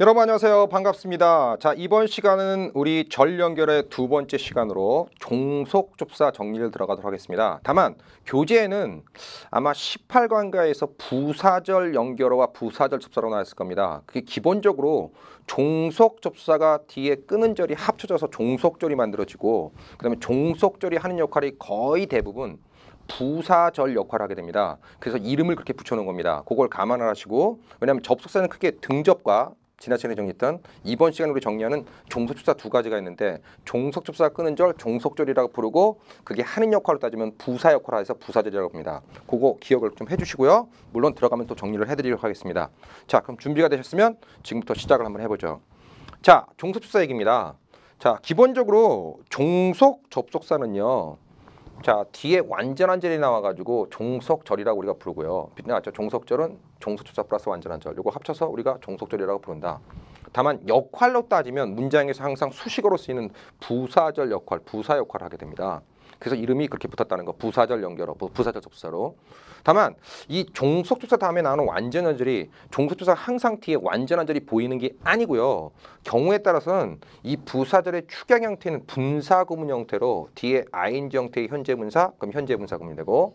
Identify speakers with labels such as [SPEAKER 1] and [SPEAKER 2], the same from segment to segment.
[SPEAKER 1] 여러분 안녕하세요 반갑습니다 자 이번 시간은 우리 절 연결의 두 번째 시간으로 종속접사 정리를 들어가도록 하겠습니다 다만 교재에는 아마 18관가에서 부사절 연결어와 부사절 접사로 나왔을 겁니다 그게 기본적으로 종속 접사가 뒤에 끄는 절이 합쳐져서 종속절이 만들어지고 그 다음에 종속절이 하는 역할이 거의 대부분 부사절 역할을 하게 됩니다. 그래서 이름을 그렇게 붙여놓은 겁니다. 그걸 감안을 하시고 왜냐하면 접속사는 크게 등접과 시간에 정리했던 이번 우리 정리하는 종속접사 두 가지가 있는데 종속접사가 끄는 절 종속절이라고 부르고 그게 하는 역할로 따지면 부사 역할을 해서 부사절이라고 합니다. 그거 기억을 좀 해주시고요. 물론 들어가면 또 정리를 해드리도록 하겠습니다. 자 그럼 준비가 되셨으면 지금부터 시작을 한번 해보죠. 자 종속접사 얘기입니다. 자 기본적으로 종속 접속사는요. 자 뒤에 완전한 절이 나와가지고 종속절이라고 우리가 부르고요. 빛나죠? 종속절은 종속접사 플러스 완전한 절. 이거 합쳐서 우리가 종속절이라고 부른다. 다만 역할로 따지면 문장에서 항상 수식어로 쓰이는 부사절 역할, 부사 역할을 하게 됩니다. 그래서 이름이 그렇게 붙었다는 거. 부사절 연결어, 부사절 접사로. 다만 이 종속조사 다음에 나오는 완전한 절이 종속조사가 항상 뒤에 완전한 절이 보이는 게 아니고요. 경우에 따라서는 이 부사절의 축약 형태는 분사구문 형태로 뒤에 ing 형태의 현재 분사 그럼 현재 분사구문이 되고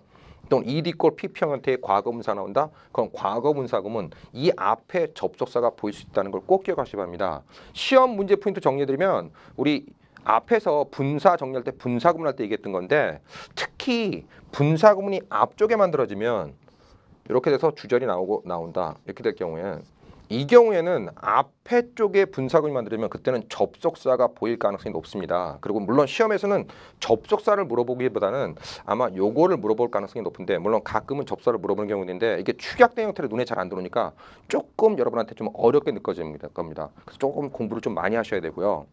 [SPEAKER 1] 또는 ED꼴 P평 형태의 과거분사 나온다. 그럼 과거분사구문 이 앞에 접속사가 보일 수 있다는 걸 꼭 기억하시기 바랍니다. 시험 문제 포인트 정리해드리면 우리 앞에서 분사 정리할 때 분사 구문 할 때 얘기했던 건데 특히 분사 구문이 앞쪽에 만들어지면 이렇게 돼서 주절이 나오고 나온다 이렇게 될 경우에 이 경우에는 앞에 쪽에 분사구문이 만들어지면 그때는 접속사가 보일 가능성이 높습니다. 그리고 물론 시험에서는 접속사를 물어보기보다는 아마 요거를 물어볼 가능성이 높은데 물론 가끔은 접사를 물어보는 경우도 있는데 이게 축약된 형태로 눈에 잘 안 들어오니까 조금 여러분한테 좀 어렵게 느껴집니다. 겁니다. 그래서 조금 공부를 좀 많이 하셔야 되고요.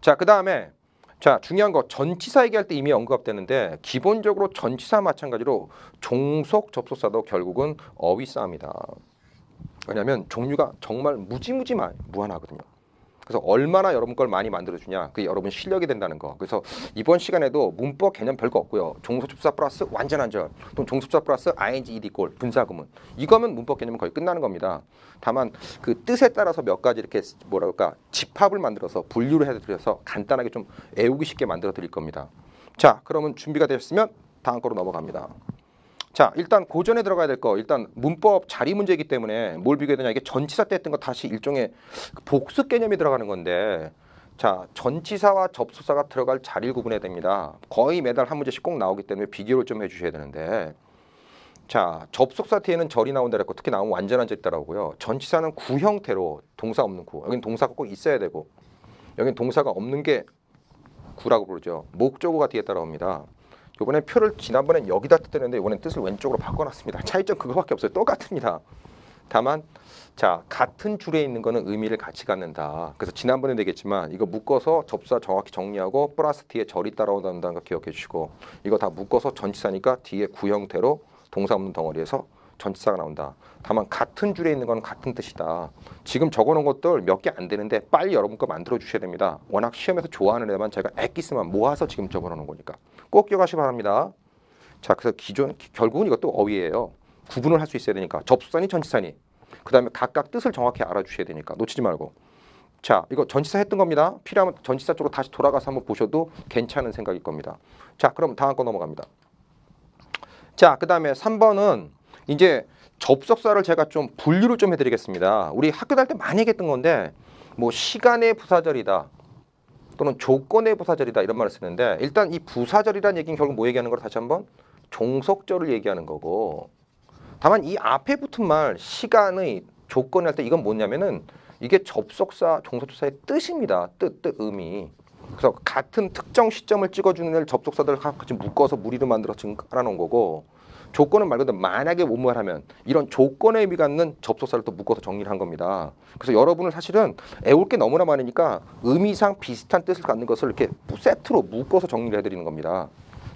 [SPEAKER 1] 자, 그 다음에 자 중요한 거 전치사 얘기할 때 이미 언급되는데 기본적으로 전치사 마찬가지로 종속 접속사도 결국은 어휘 싸움이다. 왜냐하면 종류가 정말 무지무지 무한하거든요. 그래서 얼마나 여러분 걸 많이 만들어주냐 그게 여러분 실력이 된다는 거. 그래서 이번 시간에도 문법 개념 별거 없고요. 종속접사 플러스 완전한 절 또는 종속접사 플러스 ing ed 꼴 분사구문. 이거면 문법 개념은 거의 끝나는 겁니다. 다만 그 뜻에 따라서 몇 가지 이렇게 뭐랄까 집합을 만들어서 분류를 해드려서 간단하게 좀 외우기 쉽게 만들어 드릴 겁니다. 자 그러면 준비가 되셨으면 다음 거로 넘어갑니다 자 일단 고전에 들어가야 될 거. 일단 문법 자리 문제이기 때문에 뭘 비교해야 되냐. 이게 전치사 때 했던 거 다시 일종의 복수 개념이 들어가는 건데. 자 전치사와 접속사가 들어갈 자리를 구분해야 됩니다. 거의 매달 한 문제씩 꼭 나오기 때문에 비교를 좀 해주셔야 되는데. 자 접속사 뒤에는 절이 나온다 그랬고 특히 나오면 완전한 절이 따라오고요. 전치사는 구 형태로 동사 없는 구. 여긴 동사가 꼭 있어야 되고. 여긴 동사가 없는 게 구라고 부르죠. 목적어가 뒤에 따라옵니다 이번에 표를 지난번엔 여기다 뜨는데 이번엔 뜻을 왼쪽으로 바꿔놨습니다. 차이점 그거밖에 없어요. 똑같습니다. 다만 자 같은 줄에 있는 거는 의미를 같이 갖는다. 그래서 지난번에 되겠지만 이거 묶어서 접사 정확히 정리하고 플러스 뒤에 절이 따라온다는 거 기억해 주시고 이거 다 묶어서 전치사니까 뒤에 구형태로 동사 없는 덩어리에서 전치사가 나온다. 다만 같은 줄에 있는 건 같은 뜻이다. 지금 적어놓은 것들 몇 개 안 되는데 빨리 여러분 거 만들어 주셔야 됩니다. 워낙 시험에서 좋아하는 애만 제가 엑기스만 모아서 지금 적어놓은 거니까 꼭 기억하시기 바랍니다. 자, 그래서 기존 결국은 이것도 어휘예요. 구분을 할 수 있어야 되니까. 접수사니 전치사니. 그 다음에 각각 뜻을 정확히 알아주셔야 되니까. 놓치지 말고. 자 이거 전치사 했던 겁니다. 필요하면 전치사 쪽으로 다시 돌아가서 한번 보셔도 괜찮은 생각일 겁니다. 자 그럼 다음 거 넘어갑니다. 자 그 다음에 3번은 이제 접속사를 제가 좀 분류를 좀 해드리겠습니다. 우리 학교 다닐 때 많이 얘기했던 건데 뭐 시간의 부사절이다 또는 조건의 부사절이다 이런 말을 쓰는데 일단 이 부사절이라는 얘기는 결국 뭐 얘기하는 걸 다시 한번 종속절을 얘기하는 거고 다만 이 앞에 붙은 말 시간의 조건이 할때 이건 뭐냐면은 이게 접속사 종속조사의 뜻입니다. 뜻, 뜻, 의미. 그래서 같은 특정 시점을 찍어주는 접속사들 같이 묶어서 무리로 만들어 지금 깔아놓은 거고 조건은 말 그대로 만약에 뭐뭐하면 이런 조건에 의미 갖는 접속사를 또 묶어서 정리를 한 겁니다. 그래서 여러분은 사실은 애울 게 너무나 많으니까 의미상 비슷한 뜻을 갖는 것을 이렇게 세트로 묶어서 정리를 해드리는 겁니다.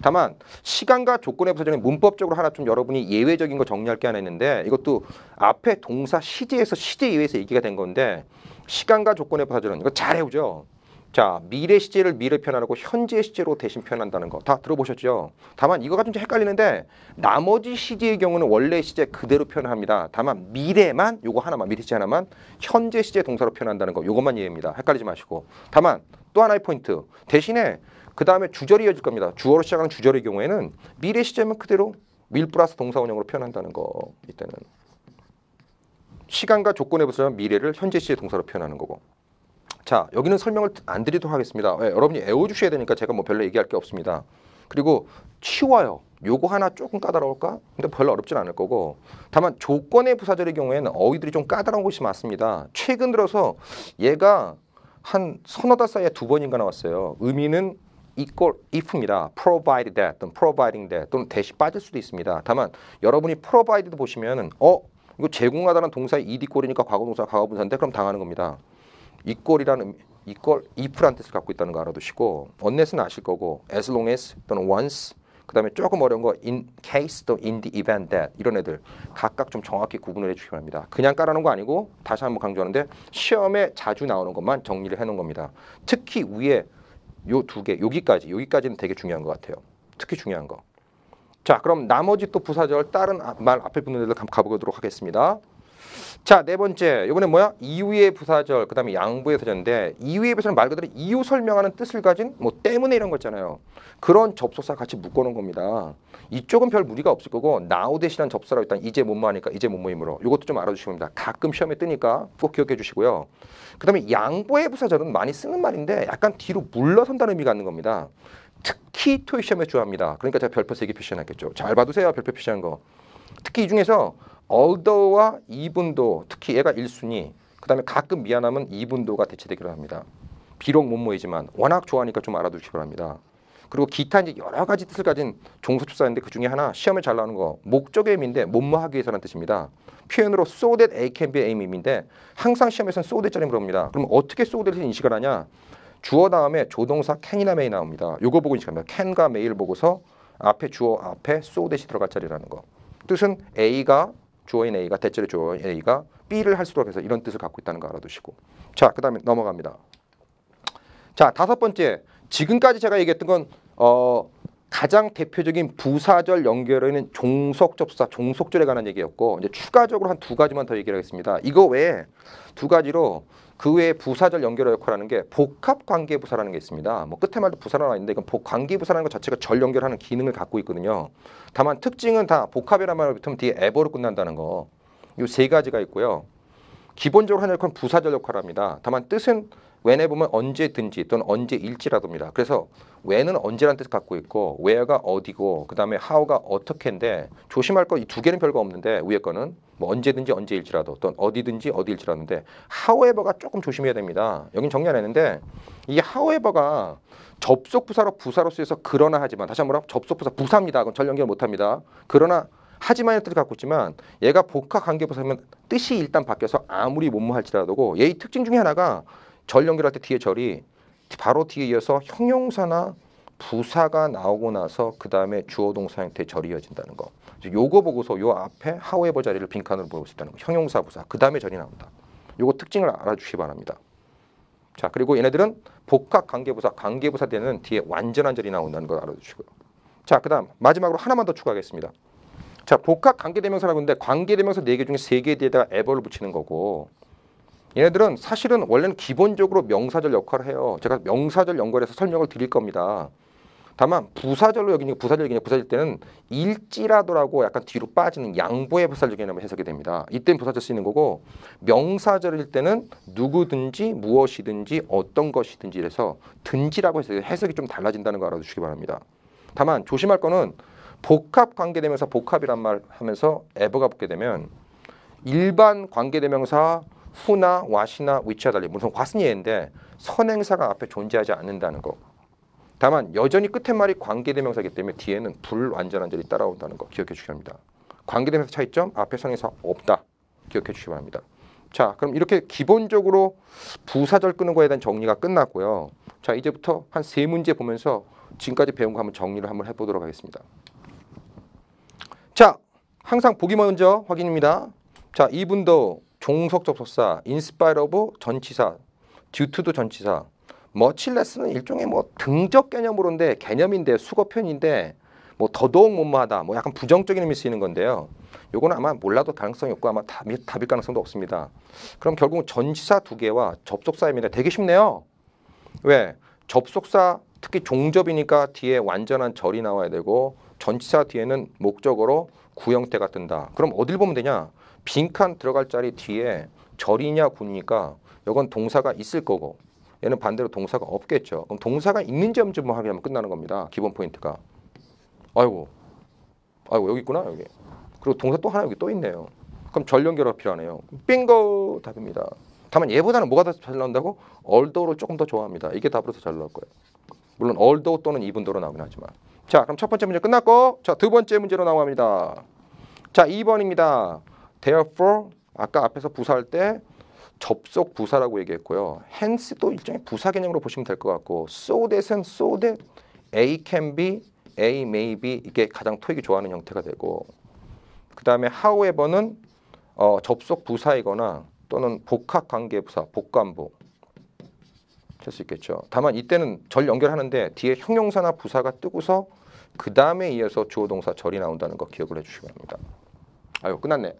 [SPEAKER 1] 다만 시간과 조건의 부사절은 문법적으로 하나 좀 여러분이 예외적인 거 정리할 게 하나 있는데 이것도 앞에 동사 시제에서 시제 이외에서 얘기가 된 건데 시간과 조건의 부사절은 이거 잘 해오죠. 자, 미래 시제를 미래 표현하고 현재 시제로 대신 표현한다는 거 다 들어보셨죠? 다만 이거가 좀 헷갈리는데 나머지 시제의 경우는 원래 시제 그대로 표현합니다. 다만 미래만 요거 하나만 미래 시제 하나만 현재 시제 동사로 표현한다는 거 요것만 이해입니다. 헷갈리지 마시고. 다만 또 하나의 포인트. 대신에 그 다음에 주절이 이어질 겁니다. 주어로 시작하는 주절의 경우에는 미래 시제만 그대로 밀 플러스 동사 원형으로 표현한다는 거 이때는 시간과 조건에 붙으면 미래를 현재 시제 동사로 표현하는 거고. 자 여기는 설명을 안 드리도록 하겠습니다. 왜? 여러분이 애워주셔야 되니까 제가 뭐 별로 얘기할 게 없습니다. 그리고 쉬워요. 요거 하나 조금 까다로울까? 근데 별로 어렵진 않을 거고 다만 조건의 부사절의 경우에는 어휘들이 좀 까다로운 것이 많습니다. 최근 들어서 얘가 한 서너 달 사이에 두 번인가 나왔어요. 의미는 equal if입니다. provide that 또는 providing that 또는 대시 빠질 수도 있습니다. 다만 여러분이 provided 보시면은 어 이거 제공하다는 동사의 ed 꼴이니까 과거 동사 과거 분사인데 그럼 당하는 겁니다. Equal이라는 equal if라는 뜻을 갖고 있다는 거 알아두시고 unless는 아실 거고 as long as 또는 once 그다음에 조금 어려운 거 in case 또 in the event that 이런 애들 각각 좀 정확히 구분을 해주시기 바랍니다. 그냥 깔아놓은 거 아니고 다시 한번 강조하는데 시험에 자주 나오는 것만 정리를 해놓은 겁니다. 특히 위에 요 두 개 여기까지 여기까지는 되게 중요한 것 같아요. 특히 중요한 거. 자 그럼 나머지 또 부사절 다른 말 앞에 붙는 애들 가보도록 하겠습니다. 자, 네 번째. 이번에 뭐야? 이유의 부사절, 그 다음에 양부의 부사절인데 이유의 부사절은 말 그대로 이유 설명하는 뜻을 가진 뭐 때문에 이런 거 있잖아요. 그런 접속사 같이 묶어놓은 겁니다. 이쪽은 별 무리가 없을 거고 now 대신한 접사라고 일단 이제 뭐뭐 하니까 이제 뭐뭐이므로 이것도 좀 알아주시기 바랍니다. 가끔 시험에 뜨니까 꼭 기억해 주시고요. 그 다음에 양보의 부사절은 많이 쓰는 말인데 약간 뒤로 물러선다는 의미가 있는 겁니다. 특히 토익 시험에 주합니다. 그러니까 제가 별표 세개 표시해놨겠죠. 잘 봐두세요. 별표 표시한 거. 특히 이 중에서 although와 이분도 특히 얘가 1순위 그 다음에 가끔 미안하면 이분도가 대체되기로 합니다. 비록 못 모이지만 워낙 좋아하니까 좀 알아두시기 바랍니다. 그리고 기타 이제 여러 가지 뜻을 가진 종소집사인데 그 중에 하나 시험에 잘 나오는 거 목적의 의미인데 뭐뭐하기 위해서라는 뜻입니다. 표현으로 so that A can be aim인데 항상 시험에서는 so that짜리 물어봅니다. 그럼 어떻게 so that을 인식을 하냐? 주어 다음에 조동사 can이나 may 나옵니다. 요거 보고 인식합니다. can과 may를 보고서 앞에 주어 앞에 so that이 들어갈 자리라는 거. 뜻은 A가 주어인 A가 대체로 주어인 A가 B를 할 수록 해서 이런 뜻을 갖고 있다는 거 알아두시고. 자 그 다음에 넘어갑니다. 자 다섯 번째. 지금까지 제가 얘기했던 건 어, 가장 대표적인 부사절 연결에는 종속접사 종속절에 관한 얘기였고 이제 추가적으로 한 두 가지만 더 얘기를 하겠습니다 이거 외에 두 가지로 그 외에 부사절 연결 역할하는 게 복합 관계 부사라는 게 있습니다. 뭐 끝에 말도 부사라 나 있는데 이건 복 관계 부사라는 것 자체가 절 연결하는 기능을 갖고 있거든요. 다만 특징은 다 복합이란 말을 붙으면 뒤에 에버로 끝난다는 거. 이 세 가지가 있고요. 기본적으로 하는 역할은 부사절 역할을 합니다. 다만 뜻은 when에 보면 언제든지 또는 언제일지라도입니다. 그래서 when은 언제라는 뜻을 갖고 있고 where가 어디고 그 다음에 how가 어떻게인데 조심할 거 이 두 개는 별거 없는데 위에 거는 뭐 언제든지 언제일지라도 또는 어디든지 어디일지라는데 however가 조금 조심해야 됩니다. 여긴 정리 안 했는데 이 however가 접속 부사로 부사로 쓰여서 그러나 하지만 다시 한번 접속 부사 부사입니다. 그럼 절 연결 못합니다. 그러나 하지만의 뜻을 갖고 있지만 얘가 복합 관계 부사면 뜻이 일단 바뀌어서 아무리 못모할지라도 얘의 특징 중에 하나가 절 연결할 때 뒤에 절이 바로 뒤에 이어서 형용사나 부사가 나오고 나서 그 다음에 주어 동사 형태 절이 이어진다는 거. 요거 보고서 요 앞에 하우에버 자리를 빈칸으로 보고 있다는 거. 형용사 부사 그 다음에 절이 나온다. 요거 특징을 알아주시기 바랍니다. 자 그리고 얘네들은 복합 관계부사 관계부사 되는 뒤에 완전한 절이 나온다는 걸 알아주시고요. 자 그다음 마지막으로 하나만 더 추가하겠습니다. 자 복합 관계대명사라고 하는데 관계대명사 네 개 중에 세개 뒤에다가 에버를 붙이는 거고 얘네들은 사실은 원래는 기본적으로 명사절 역할을 해요. 제가 명사절 연결해서 설명을 드릴 겁니다. 다만 부사절로 여기니까 부사절 여기니까 부사절 때는 일지라도라고 약간 뒤로 빠지는 양보의 부사절 개념을 해석이 됩니다. 이때는 부사절 쓰이는 거고 명사절일 때는 누구든지 무엇이든지 어떤 것이든지 해서 든지라고 해서 해석이 좀 달라진다는 거 알아두시기 바랍니다. 다만 조심할 거는 복합 관계대명사 복합이란 말 하면서 에버가 붙게 되면 일반 관계대명사 후나 와시나 위치와 달리 무슨 과스니에인데 선행사가 앞에 존재하지 않는다는 거. 다만 여전히 끝에 말이 관계대명사이기 때문에 뒤에는 불완전한 절이 따라온다는 거 기억해 주시기 바랍니다. 관계대명사 차이점 앞에 선행사 없다. 기억해 주시기 바랍니다. 자 그럼 이렇게 기본적으로 부사절 끄는 거에 대한 정리가 끝났고요. 자 이제부터 한 세 문제 보면서 지금까지 배운 거 한번 정리를 한번 해보도록 하겠습니다. 자 항상 보기 먼저 확인입니다. 자 이분도 종속 접속사, 인스파이러 오브 전치사, 듀투도 전치사, 머칠레스는 일종의 뭐 등적 개념으로인데 개념인데 수거 표현인데 뭐 더더욱 못마하다 뭐 약간 부정적인 의미 쓰이는 건데요. 요거는 아마 몰라도 가능성이 없고 아마 답이, 답일 가능성도 없습니다. 그럼 결국 전치사 두 개와 접속사입니다. 되게 쉽네요. 왜? 접속사 특히 종접이니까 뒤에 완전한 절이 나와야 되고 전치사 뒤에는 목적어로 구형태가 뜬다. 그럼 어딜 보면 되냐? 빈칸 들어갈 자리 뒤에 절이냐 군이니까 이건 동사가 있을 거고 얘는 반대로 동사가 없겠죠. 그럼 동사가 있는 점쯤만 확인하면 끝나는 겁니다. 기본 포인트가. 아이고, 아이고 여기 있구나 여기. 그리고 동사 또 하나 여기 또 있네요. 그럼 절 연결가 필요하네요. 빙고 답입니다. 다만 얘보다는 뭐가 더 잘 나온다고? 얼더로 조금 더 좋아합니다. 이게 답으로 더 잘 나올 거예요. 물론 얼더 또는 이분도로 나오긴 하지만. 자, 그럼 첫 번째 문제 끝났고, 자, 두 번째 문제로 나갑니다. 자, 2번입니다. Therefore, 아까 앞에서 부사할 때 접속 부사라고 얘기했고요. hence도 일종의 부사 개념으로 보시면 될 것 같고, so that은 so that A can be, A may be 이게 가장 토익이 좋아하는 형태가 되고, 그 다음에 however는 어, 접속 부사이거나 또는 복합 관계 부사, 복관부 될 수 있겠죠. 다만 이때는 절 연결하는데 뒤에 형용사나 부사가 뜨고서 그 다음에 이어서 주어 동사 절이 나온다는 거 기억을 해주시기 바랍니다. 아유 끝났네.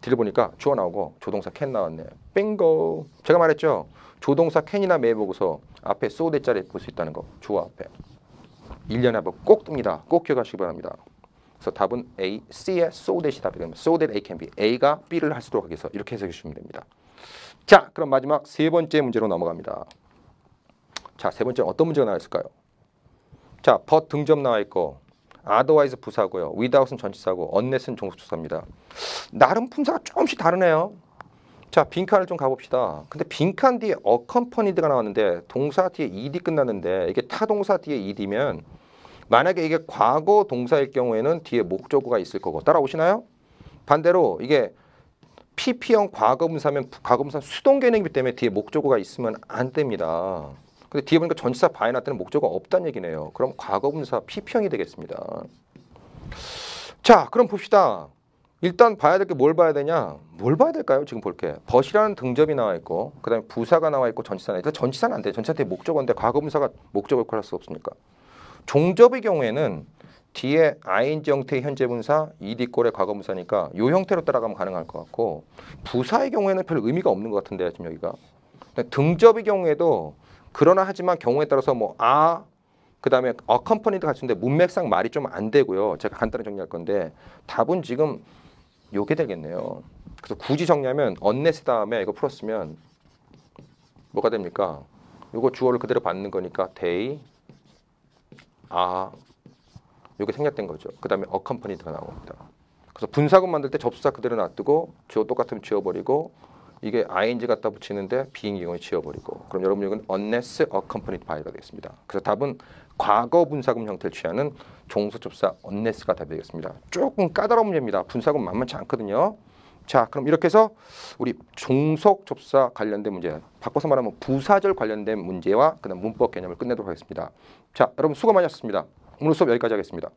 [SPEAKER 1] 들어보니까 주어 나오고 조동사 can 나왔네. 빙고. 제가 말했죠. 조동사 can이나 may 보고서 앞에 t 자리에 볼수 있다는 거. 주어 앞에. 1년에 한번 꼭 뜹니다. 꼭 기억하시기 바랍니다. 그래서 답은 A, C의 so that이 답이 됩니다. So that A can be. A가 B를 할수 있도록 위해서 이렇게 해석해 주시면 됩니다. 자, 그럼 마지막 세 번째 문제로 넘어갑니다. 자, 세 번째는 어떤 문제가 나와 있을까요? 자, but 등접 나와 있고 otherwise 부사고요. without은 전치사고 unless는 종속조사입니다. 나름 품사가 조금씩 다르네요. 자, 빈칸을 좀 가봅시다. 근데 빈칸 뒤에 accompanied가 나왔는데 동사 뒤에 ed 끝났는데 이게 타동사 뒤에 ed면 만약에 이게 과거 동사일 경우에는 뒤에 목적어가 있을 거고 따라오시나요? 반대로 이게 PP형 과거분사면 과거분사 수동 개념이기 때문에 뒤에 목적어가 있으면 안 됩니다. 근데 뒤에 보니까 전치사 바이나 때는 목적어가 없다는 얘기네요. 그럼 과거분사 PP형이 되겠습니다. 자, 그럼 봅시다. 일단 봐야 될 게 뭘 봐야 되냐? 뭘 봐야 될까요? 지금 볼게. 벗이라는 등접이 나와 있고, 그 다음에 부사가 나와 있고 전치사나. 일단 전치사는 안 돼. 전치사 뒤에 목적어인데 과거분사가 목적어 역할을 할 수 없으니까. 종접의 경우에는 뒤에 ing 형태의 현재 분사, ed 꼴의 과거 분사니까 이 형태로 따라가면 가능할 것 같고 부사의 경우에는 별 의미가 없는 것 같은데 지금 여기가 등접의 경우에도 그러나 하지만 경우에 따라서 뭐 아, 그다음에 accompanied 같은데 문맥상 말이 좀 안 되고요. 제가 간단히 정리할 건데 답은 지금 요게 되겠네요. 그래서 굳이 정리하면 unless 다음에 이거 풀었으면 뭐가 됩니까? 요거 주어를 그대로 받는 거니까 they 아 이게 생략된 거죠. 그 다음에 accompanied가 나옵니다. 그래서 분사금 만들 때 접수사 그대로 놔두고 주어 똑같으면 지워버리고 이게 ing 갖다 붙이는데 being 경우에 지워버리고 그럼 여러분 이건 unless accompanied by가 되겠습니다. 그래서 답은 과거 분사금 형태를 취하는 종소접사 unless가 답이 되겠습니다. 조금 까다로운 문제입니다. 분사금 만만치 않거든요. 자, 그럼 이렇게 해서 우리 종속 접사 관련된 문제, 바꿔서 말하면 부사절 관련된 문제와 그다음 문법 개념을 끝내도록 하겠습니다. 자, 여러분 수고 많으셨습니다. 오늘 수업 여기까지 하겠습니다.